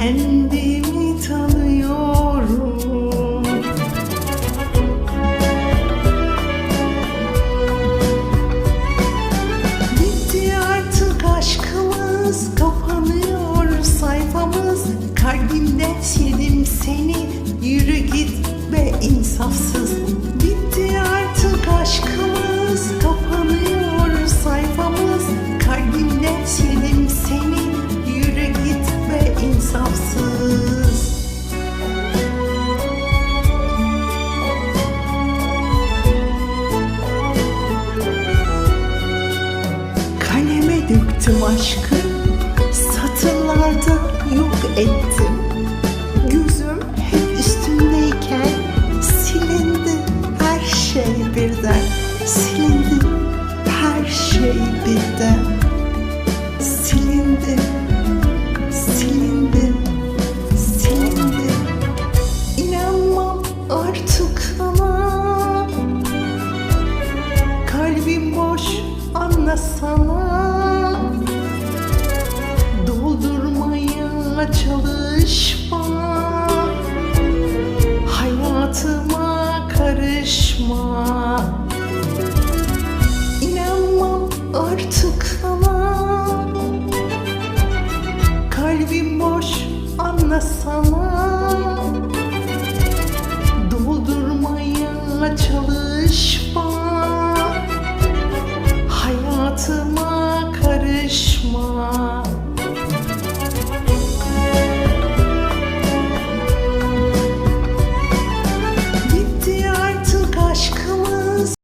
kendimi tanıyorum. Bitti artık aşkımız kapanıyor sayfamız. Kalbimde yedim seni yürü git be insafsız. Bitti artık Tüm aşkı. Satırlarda yok ettim. Gözüm hep üstümdeyken silindi her şey birden. Silindi her şey birden. Silindi, silindi, silindi. İnanmam artık ama Kalbim boş anlasana Çalışma. Hayatıma karışma. İnanmam artık sana. Kalbim boş anlasana. Doldurmaya çalışma. Hayatıma karışma.